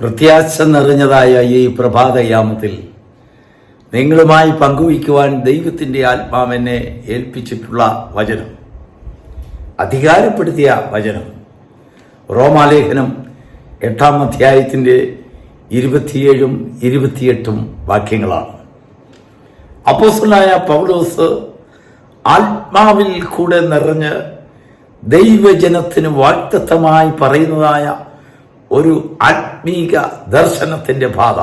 പ്രത്യാശ നിറഞ്ഞതായ ഈ പ്രഭാതയാമത്തിൽ നിങ്ങളുമായി പങ്കുവയ്ക്കുവാൻ ദൈവത്തിന്റെ ആത്മാവെന്നെ ഏൽപ്പിച്ചിട്ടുള്ള വചനം. അധികാരപ്പെടുത്തിയ വചനം. റോമാലേഖനം എട്ടാം അധ്യായത്തിന്റെ ഇരുപത്തിയേഴും ഇരുപത്തിയെട്ടും വാക്യങ്ങളാണ്. അപ്പോസലായ പൗലോസ് ആത്മാവിൽ കൂടെ നിറഞ്ഞ് ദൈവജനത്തിന് വാക്തത്വമായി പറയുന്നതായ ഒരു ആത്മീക ദർശനത്തിന്റെ പാത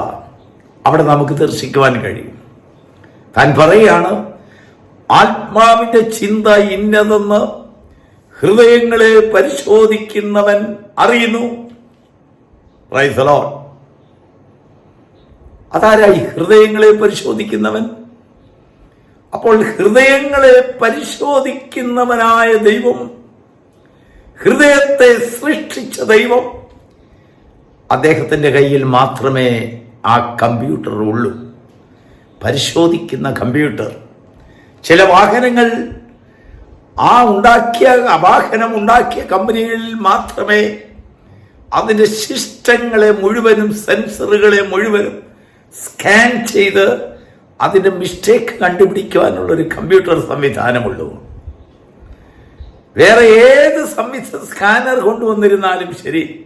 അവിടെ നമുക്ക് ദർശിക്കുവാൻ കഴിയും. താൻ പറയുകയാണ് ആത്മാവിന്റെ ചിന്ത ഇന്നതെന്ന് ഹൃദയങ്ങളെ പരിശോധിക്കുന്നവൻ അറിയുന്നു. അതാരായി ഹൃദയങ്ങളെ പരിശോധിക്കുന്നവൻ? അപ്പോൾ ഹൃദയങ്ങളെ പരിശോധിക്കുന്നവനായ ദൈവം ഹൃദയത്തെ സൃഷ്ടിച്ച ദൈവം അദ്ദേഹത്തിന്റെ കയ്യിൽ മാത്രമേ ആ കമ്പ്യൂട്ടർ ഉള്ളൂ. പരിശോധിക്കുന്ന കമ്പ്യൂട്ടർ. ചില വാഹനങ്ങൾ ആ ഉണ്ടാക്കിയ വാഹനം ഉണ്ടാക്കിയ കമ്പനികളിൽ മാത്രമേ അതിന്റെ ശിഷ്ടങ്ങളെ മുഴുവനും സെൻസറുകളെ മുഴുവനും സ്കാൻ ചെയ്ത് അതിന്റെ മിസ്റ്റേക്ക് കണ്ടുപിടിക്കുവാനുള്ളൊരു കമ്പ്യൂട്ടർ സംവിധാനമുള്ളൂ. വേറെ ഏത് സംവിധ സ്കാനർ കൊണ്ടുവന്നിരുന്നാലും ശരി.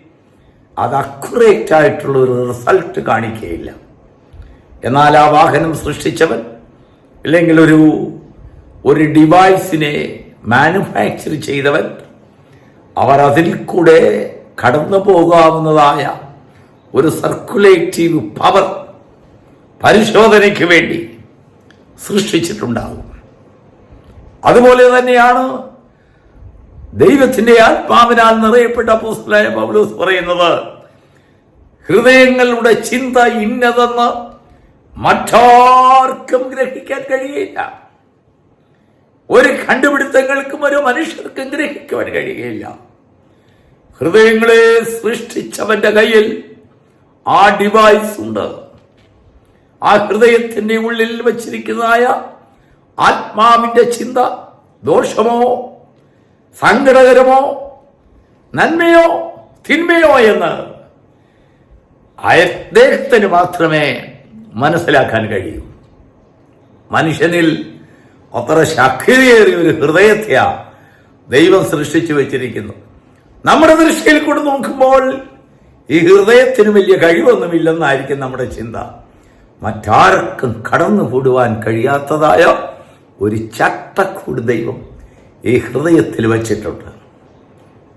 അത് അക്യുറേറ്റ് ആയിട്ടുള്ള ഒരു റിസൾട്ട് കാണിക്കുകയില്ല എന്നാൽ ആ വാഹനം സൃഷ്ടിച്ചവൻ അല്ലെങ്കിൽ ഒരു ഒരു ഡിവൈസിനെ മാനുഫാക്ചർ ചെയ്തവൻ അവർ അതിൽ കൂടെ കടന്നു പോകാവുന്നതായ ഒരു സർക്കുലേറ്റീവ് പവർ പരിശോധനയ്ക്ക് വേണ്ടി സൃഷ്ടിച്ചിട്ടുണ്ടാകും. അതുപോലെ തന്നെയാണ് ദൈവത്തിന്റെ ആത്മാവിനാൽ നിറയപ്പെട്ട പുസ്തകമായ പൗലോസ് പറയുന്നത് ഹൃദയങ്ങളുടെ ചിന്ത ഇന്നതെന്ന് മറ്റാർക്കും ഗ്രഹിക്കാൻ കഴിയില്ല. ഒരു കണ്ടുപിടുത്തങ്ങൾക്കും ഒരു മനുഷ്യർക്കും ഗ്രഹിക്കുവാൻ കഴിയുകയില്ല ഹൃദയങ്ങളെ സൃഷ്ടിച്ചവന്റെ കയ്യിൽ ആ ഡിവൈസ് ഉണ്ട്. ആ ഹൃദയത്തിന്റെ ഉള്ളിൽ വച്ചിരിക്കുന്നതായ ആത്മാവിന്റെ ചിന്ത ദോഷമോ സങ്കടകരമോ നന്മയോ തിന്മയോ എന്ന് അദ്ദേഹത്തിന് മാത്രമേ മനസ്സിലാക്കാൻ കഴിയൂ. മനുഷ്യനിൽ അത്ര ശക്തിയേറിയ ഒരു ഹൃദയത്തെയാ ദൈവം സൃഷ്ടിച്ചു വെച്ചിരിക്കുന്നു. നമ്മുടെ ദൃഷ്ടിയിൽ കൂടെ നോക്കുമ്പോൾ ഈ ഹൃദയത്തിന് വലിയ കഴിവൊന്നുമില്ലെന്നായിരിക്കും നമ്മുടെ ചിന്ത. മറ്റാർക്കും കടന്നു കൂടുവാൻ കഴിയാത്തതായ ഒരു ചട്ടക്കൂട് ദൈവം ഈ ഹൃദയത്തിൽ വച്ചിട്ടുണ്ട്.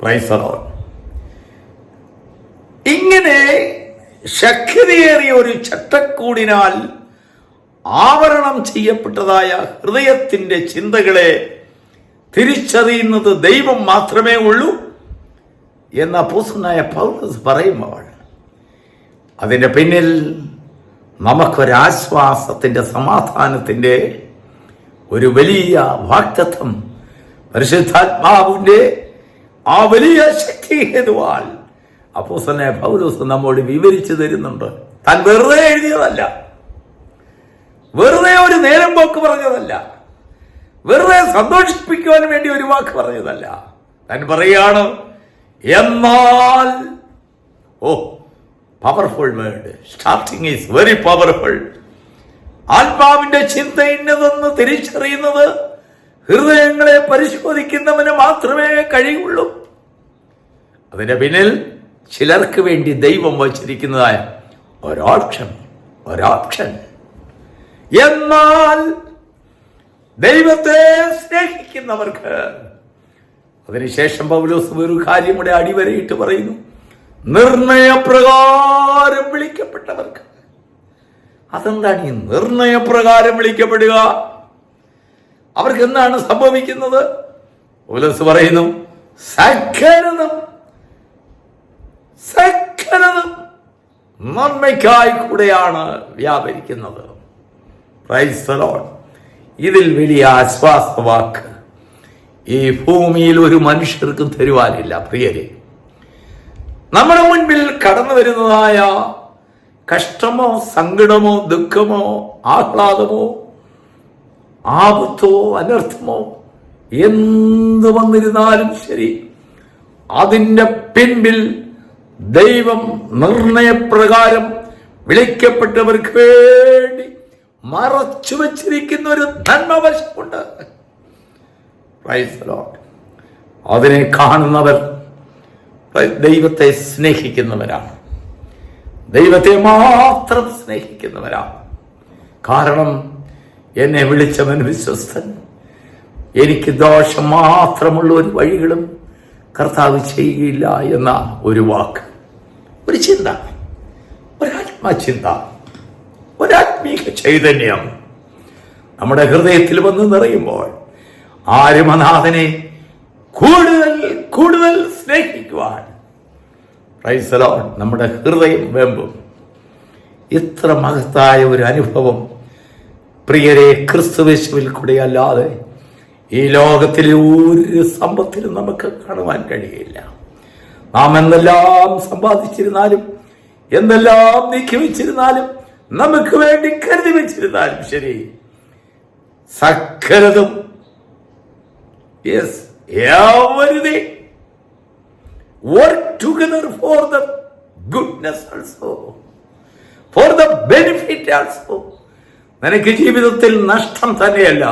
പ്രൈസറോൺ ഇങ്ങനെ ശക്തിയേറിയ ഒരു ചട്ടക്കൂടിനാൽ ആവരണം ചെയ്യപ്പെട്ടതായ ഹൃദയത്തിന്റെ ചിന്തകളെ തിരിച്ചറിയുന്നത് ദൈവം മാത്രമേ ഉള്ളൂ എന്ന പൂസനായ പൗലസ് പറയുമ്പോൾ അതിന്റെ പിന്നിൽ നമുക്കൊരാശ്വാസത്തിന്റെ സമാധാനത്തിന്റെ ഒരു വലിയ വാക്തത്വം പരിശുദ്ധാത്മാവിന്റെ ആ വലിയ ശക്തി ഹേതുവാൽ അപ്പോസനെ പൗലോസ് നമ്മോട് വിവരിച്ചു തരുന്നുണ്ട്. താൻ വെറുതെ എഴുതിയതല്ല. വെറുതെ ഒരു നേരം പോക്ക് പറഞ്ഞതല്ല. വെറുതെ സന്തോഷിപ്പിക്കുവാൻ വേണ്ടി ഒരു വാക്ക് പറഞ്ഞതല്ല. താൻ പറയാണ് എന്നാൽ ഓ powerful word starting is very powerful ആത്മാവിന്റെ ചിന്ത ഇന്നതെന്ന് തിരിച്ചറിയുന്നത് ഹൃദയങ്ങളെ പരിശോധിക്കുന്നവന് മാത്രമേ കഴിയുള്ളൂ. അതിന്റെ പിന്നിൽ ചിലർക്ക് വേണ്ടി ദൈവം വച്ചിരിക്കുന്നതായ ഒരോപ്ഷൻ ഒരോപ്ഷൻ എന്നാൽ ദൈവത്തെ സ്നേഹിക്കുന്നവർക്ക് അതിനുശേഷം പൗലോസ് ഒരു കാര്യം കൂടെ അടിവരയിട്ട് പറയുന്നു നിർണയപ്രകാരം വിളിക്കപ്പെട്ടവർക്ക്. അതെന്താണ് ഈ നിർണയപ്രകാരം വിളിക്കപ്പെടുക? അവർക്ക് എന്താണ് സംഭവിക്കുന്നത്? ഉലസ് പറയുന്നു സകലതും സകലതും നന്മയ്ക്കായി കൂടെയാണ് വ്യാപരിക്കുന്നത്. ഇതിൽ വലിയ ആശ്വാസവാക്ക് ഈ ഭൂമിയിൽ ഒരു മനുഷ്യർക്കും തരുവാനില്ല പ്രിയരെ. നമ്മുടെ മുൻപിൽ കടന്നു വരുന്നതായ കഷ്ടമോ സങ്കടമോ ദുഃഖമോ ആഹ്ലാദമോ ആപത്തോ അനർത്ഥമോ? എന്ത് വന്നിരുന്നാലും ശരി. അതിന്റെ പിൻപിൽ ദൈവം നിർണയപ്രകാരം വിളിക്കപ്പെട്ടവർക്ക് വേണ്ടി മറച്ചു വച്ചിരിക്കുന്ന ഒരു the അതിനെ കാണുന്നവർ ദൈവത്തെ സ്നേഹിക്കുന്നവരാണ്. ദൈവത്തെ മാത്രം സ്നേഹിക്കുന്നവരാണ്. കാരണം എന്നെ വിളിച്ചവൻ വിശ്വസ്തൻ. എനിക്ക് ദോഷം മാത്രമുള്ള ഒരു വഴികളും കർത്താവ് ചെയ്യുകയില്ല എന്ന ഒരു വാക്ക്. ഒരു ചിന്ത. ഒരാത്മചിന്ത ഒരാത്മീക ചൈതന്യം. നമ്മുടെ ഹൃദയത്തിൽ വന്ന് നിറയുമ്പോൾ ആരുമനാഥനെ കൂടുതൽ കൂടുതൽ സ്നേഹിക്കുവാൻ. Lord. നമ്മുടെ ഹൃദയം വെമ്പും. ഇത്ര മഹത്തായ ഒരു അനുഭവം പ്രിയരെ ക്രിസ്തുവേശുവിൽ കൂടെ അല്ലാതെ ഈ ലോകത്തിലെ ഒരു സമ്പത്തിലും നമുക്ക് കാണുവാൻ കഴിയില്ല. നാം എന്തെല്ലാം സമ്പാദിച്ചിരുന്നാലും എന്തെല്ലാം നീക്കി വെച്ചിരുന്നാലും നമുക്ക് വേണ്ടി കരുതി വെച്ചിരുന്നാലും ശരി. സകലതും yes everything work together for the goodness also for the benefit also. നിനക്ക് ജീവിതത്തിൽ നഷ്ടം തന്നെയല്ല.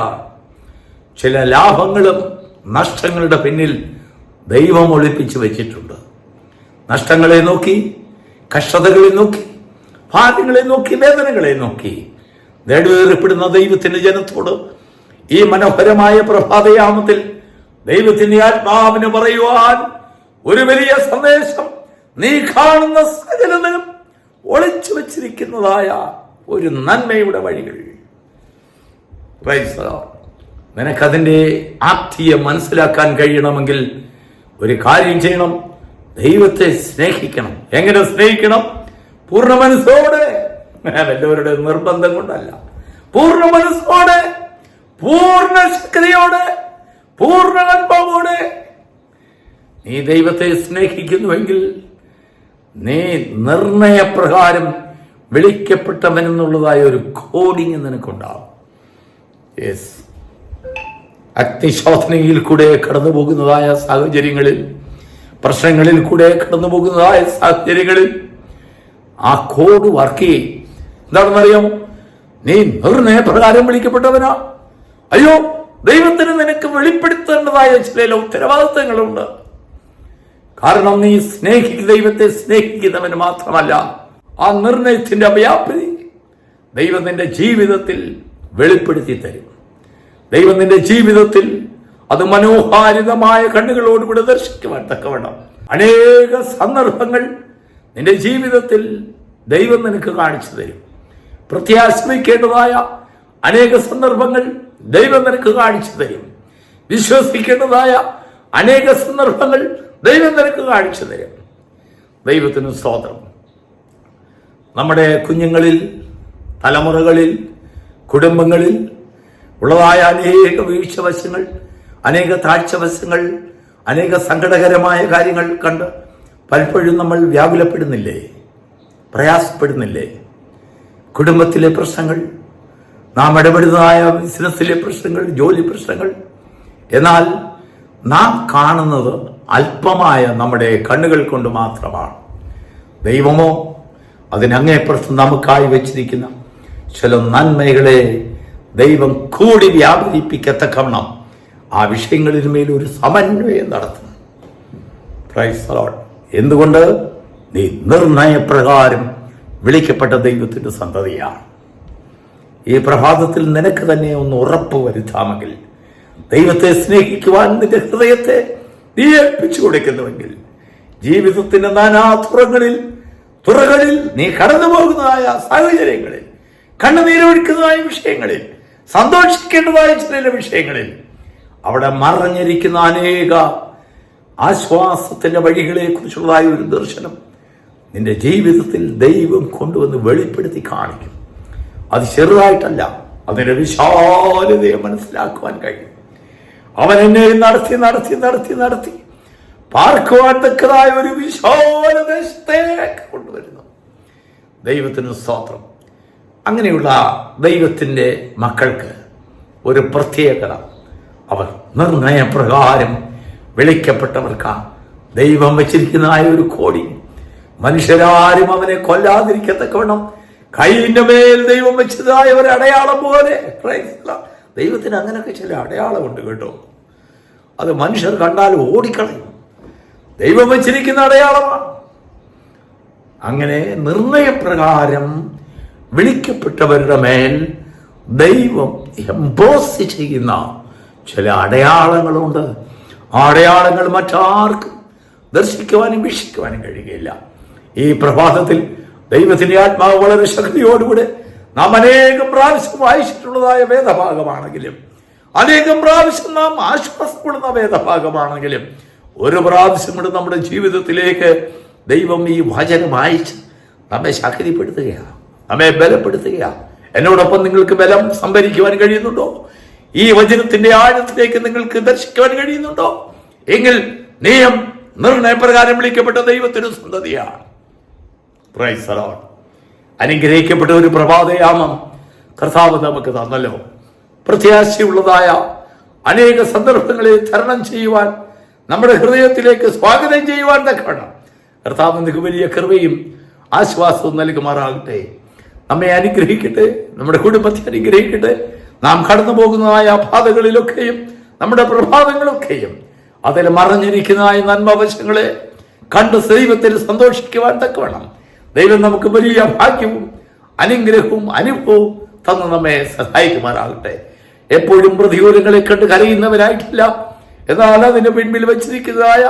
ചില ലാഭങ്ങളും നഷ്ടങ്ങളുടെ പിന്നിൽ ദൈവം ഒളിപ്പിച്ചു വെച്ചിട്ടുണ്ട്. നഷ്ടങ്ങളെ നോക്കി കഷ്ടതകളെ നോക്കി ഭാഗ്യങ്ങളെ നോക്കി വേദനകളെ നോക്കി. നേടുവേറിപ്പെടുന്ന ദൈവത്തിന്റെ ജനത്തോട് ഈ മനോഹരമായ പ്രഭാതയാമത്തിൽ ദൈവത്തിന്റെ ആത്മാവിന് പറയുവാൻ ഒരു വലിയ സന്ദേശം നീ കാണുന്ന സകലതയും ഒളിച്ചു വച്ചിരിക്കുന്നതായ ഒരു നന്മയുടെ വഴികൾ. നിനക്കതിന്റെ ആപ്തിയെ മനസ്സിലാക്കാൻ കഴിയണമെങ്കിൽ ഒരു കാര്യം ചെയ്യണം. ദൈവത്തെ സ്നേഹിക്കണം. എങ്ങനെ സ്നേഹിക്കണം? പൂർണ മനസ്സോടെ. വല്ലവരുടെ നിർബന്ധം കൊണ്ടല്ല. പൂർണ മനസ്സോടെ പൂർണ ശക്തിയോടെ പൂർണ അനുഭവോടെ നീ ദൈവത്തെ സ്നേഹിക്കുന്നുവെങ്കിൽ നീ നിർണയപ്രകാരം വിളിക്കപ്പെട്ടവനെന്നുള്ളതായ ഒരു കോഡിങ് നിനക്കുണ്ടാവും. യെസ് അഗ്നിശോധനയിൽ കൂടെ കടന്നു പോകുന്നതായ സാഹചര്യങ്ങളിൽ പ്രശ്നങ്ങളിൽ കൂടെ കടന്നു പോകുന്നതായ സാഹചര്യങ്ങളിൽ ആ കോഡ് വർക്ക് ചെയ്യും. എന്താണെന്നറിയാമോ നീ നിർണയപ്രകാരം വിളിക്കപ്പെട്ടവനാ. അയ്യോ ദൈവത്തിന് നിനക്ക് വെളിപ്പെടുത്തേണ്ടതായ ചില ഉത്തരവാദിത്തങ്ങളുണ്ട്. കാരണം നീ സ്നേഹിക്കുന്ന ദൈവത്തെ സ്നേഹിക്കുന്നവന് മാത്രമല്ല ആ നിർണയത്തിന്റെ വ്യാപ്തി ദൈവം നിന്റെ ജീവിതത്തിൽ വെളിപ്പെടുത്തി തരും. ദൈവം നിന്റെ ജീവിതത്തിൽ അത് മനോഹാരിതമായ കണ്ണുകളോടുകൂടി ദർശിക്കുവാൻ തക്കവണ്ണം. അനേക സന്ദർഭങ്ങൾ നിന്റെ ജീവിതത്തിൽ ദൈവം നിനക്ക് കാണിച്ചു തരും. പ്രത്യാശ്രയിക്കേണ്ടതായ അനേക സന്ദർഭങ്ങൾ ദൈവം നിനക്ക് കാണിച്ചു തരും. വിശ്വസിക്കേണ്ടതായ അനേക സന്ദർഭങ്ങൾ ദൈവം നിനക്ക് കാണിച്ചു തരും. ദൈവത്തിന് സ്തോത്രം. നമ്മുടെ കുഞ്ഞുങ്ങളിൽ തലമുറകളിൽ കുടുംബങ്ങളിൽ ഉള്ളതായ അനേക വീഴ്ചവശങ്ങൾ അനേക താഴ്ചവശങ്ങൾ അനേക സങ്കടകരമായ കാര്യങ്ങൾ കണ്ട് പലപ്പോഴും നമ്മൾ വ്യാകുലപ്പെടുന്നില്ലേ? പ്രയാസപ്പെടുന്നില്ലേ? കുടുംബത്തിലെ പ്രശ്നങ്ങൾ നാം ഇടപെടുന്നതായ ബിസിനസ്സിലെ പ്രശ്നങ്ങൾ ജോലി പ്രശ്നങ്ങൾ. എന്നാൽ നാം കാണുന്നത് അല്പമായ നമ്മുടെ കണ്ണുകൾ കൊണ്ട് മാത്രമാണ്. ദൈവമോ അതിനങ്ങേപ്പുറത്ത് നമുക്കായി വെച്ചിരിക്കുന്ന ചില നന്മകളെ ദൈവം കൂടി വ്യാപരിപ്പിക്കത്തക്കവണ്ണം ആ വിഷയങ്ങളിന്മേൽ ഒരു സമന്വയം നടത്തും പ്രൈസ്. എന്തുകൊണ്ട്? നീ നിർണയപ്രകാരം വിളിക്കപ്പെട്ട ദൈവത്തിന്റെ സന്തതിയാണ്. ഈ പ്രഭാതത്തിൽ നിനക്ക് തന്നെ ഒന്ന് ഉറപ്പ് വരുത്താമെങ്കിൽ ദൈവത്തെ സ്നേഹിക്കുവാൻ നിന്റെ ഹൃദയത്തെ നീ ഏൽപ്പിച്ചു കൊടുക്കുന്നുവെങ്കിൽ ജീവിതത്തിന്റെ നാനാ തുറകളിൽ നീ കടന്നു പോകുന്നതായ സാഹചര്യങ്ങളിൽ കണ്ണുനീരൊഴുക്കുന്നതായ വിഷയങ്ങളിൽ സന്തോഷിക്കേണ്ടതായ ചില വിഷയങ്ങളിൽ അവിടെ മറഞ്ഞിരിക്കുന്ന അനേക ആശ്വാസത്തിന്റെ വഴികളെ കുറിച്ചുള്ളതായ ഒരു ദർശനം നിന്റെ ജീവിതത്തിൽ ദൈവം കൊണ്ടുവന്ന് വെളിപ്പെടുത്തി കാണിക്കും. അത് ചെറുതായിട്ടല്ല അതിന്റെ വിശാലതയെ മനസ്സിലാക്കുവാൻ കഴിയും. അവൻ എന്നെ നടത്തി നടത്തി നടത്തി നടത്തി പാർക്കുവാൻ തക്കതായ ഒരു വിശാല ദേശത്തേക്ക് കൊണ്ടുവരുന്നു. ദൈവത്തിന് സ്തോത്രം. അങ്ങനെയുള്ള ദൈവത്തിന്റെ മക്കൾക്ക് ഒരു പ്രത്യേകത. അവർ നിർണയപ്രകാരം വിളിക്കപ്പെട്ടവർക്ക് ദൈവം വച്ചിരിക്കുന്നതായ ഒരു കോടി. മനുഷ്യരാരും അവനെ കൊല്ലാതിരിക്കത്തക്കവണ്ണം കൈയിന്റെ മേൽ ദൈവം വെച്ചതായ ഒരു അടയാളം പോലെ. ദൈവത്തിന് അങ്ങനെയൊക്കെ ചില അടയാളമുണ്ട് കേട്ടോ. അത് മനുഷ്യർ കണ്ടാൽ ഓടിക്കളയും. ദൈവം വച്ചിരിക്കുന്ന അടയാളമാണ്. അങ്ങനെ നിർണയപ്രകാരം വിളിക്കപ്പെട്ടവരുടെ മേൽ ദൈവം എംബോസ് ചെയ്യുന്ന ചില അടയാളങ്ങളുണ്ട്. ആ അടയാളങ്ങൾ മറ്റാർക്കും ദർശിക്കുവാനും വീക്ഷിക്കുവാനും കഴിയുകയില്ല. ഈ പ്രഭാതത്തിൽ ദൈവത്തിന്റെ ആത്മാവ് വളരെ ശക്തിയോടുകൂടെ നാം അനേകം പ്രാവശ്യം വായിച്ചിട്ടുള്ളതായ വേദഭാഗമാണെങ്കിലും അനേകം പ്രാവശ്യം നാം ആശ്വാസപ്പെടുന്ന വേദഭാഗമാണെങ്കിലും ഒരു പ്രാവശ്യം കൂടെ നമ്മുടെ ജീവിതത്തിലേക്ക് ദൈവം ഈ വചനം അയച്ച് നമ്മെ ശക്തിപ്പെടുത്തുകയാണ് നമ്മെ ബലപ്പെടുത്തുകയാണ്. എന്നോടൊപ്പം നിങ്ങൾക്ക് ബലം സംഭരിക്കുവാൻ കഴിയുന്നുണ്ടോ? ഈ വചനത്തിന്റെ ആഴത്തിലേക്ക് നിങ്ങൾക്ക് ദർശിക്കുവാൻ കഴിയുന്നുണ്ടോ? എങ്കിൽ നിയം നിർണയപ്രകാരം വിളിക്കപ്പെട്ട ദൈവത്തിന് സന്തതിയാണ്. അനുഗ്രഹിക്കപ്പെട്ട ഒരു പ്രഭാതയാമം കർത്താവ് നമുക്ക് തന്നല്ലോ. പ്രത്യാശയുള്ളതായ അനേക സന്ദർഭങ്ങളെ തരണം ചെയ്യുവാൻ നമ്മുടെ ഹൃദയത്തിലേക്ക് സ്വാഗതം ചെയ്യുവാൻ തക്കണം കർത്താവ് നിങ്ങൾക്ക് വലിയ കൃപയും ആശ്വാസവും നൽകുമാറാകട്ടെ. നമ്മെ അനുഗ്രഹിക്കട്ടെ നമ്മുടെ കുടുംബത്തെ അനുഗ്രഹിക്കട്ടെ. നാം കടന്നു പോകുന്നതായ അപാതകളിലൊക്കെയും നമ്മുടെ പ്രഭാതങ്ങളൊക്കെയും അതിൽ മറഞ്ഞിരിക്കുന്നതായ നന്മവശങ്ങളെ കണ്ട് ദൈവത്തിൽ സന്തോഷിക്കുവാൻ തക്കവണ്ണം. ദൈവം നമുക്ക് വലിയ ഭാഗ്യവും അനുഗ്രഹവും അനുഭവവും തന്ന് നമ്മെ സഹായിക്കുമാറാകട്ടെ. എപ്പോഴും പ്രതികൂലങ്ങളെ കണ്ട് കരയുന്നവരായിട്ടില്ല. എന്നാൽ അതിന് പിൻപിൽ വച്ചിരിക്കുന്നതായ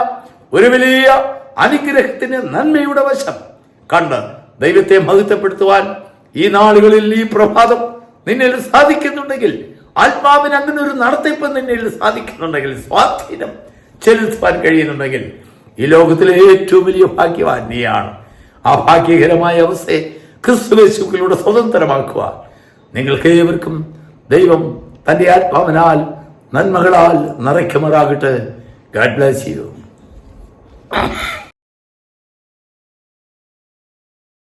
ഒരു വലിയ അനുഗ്രഹത്തിന് നന്മയുടെ വശം കണ്ട് ദൈവത്തെ മഹത്വപ്പെടുത്തുവാൻ ഈ നാളുകളിൽ ഈ പ്രഭാതം നിന്നിൽ സാധിക്കുന്നുണ്ടെങ്കിൽ ആത്മാവിന് അങ്ങനെ ഒരു നടത്തിപ്പ് നിന്നിൽ സാധിക്കുന്നുണ്ടെങ്കിൽ സ്വാധീനം ചെലുത്തുവാൻ കഴിയുന്നുണ്ടെങ്കിൽ ഈ ലോകത്തിലെ ഏറ്റവും വലിയ ഭാഗ്യവാൻ നീയാണ്. ആ ഭാഗ്യകരമായ അവസ്ഥയെ ക്രിസ്തുവേശുക്കളിലൂടെ സ്വതന്ത്രമാക്കുക നിങ്ങൾക്ക് ഏവർക്കും ദൈവം തന്റെ ആത്മാവിനാൽ നന്മകളാൽ നിറയ്ക്കുമാറാകട്ടെ ഗാഡ് ബ്ലസ് യു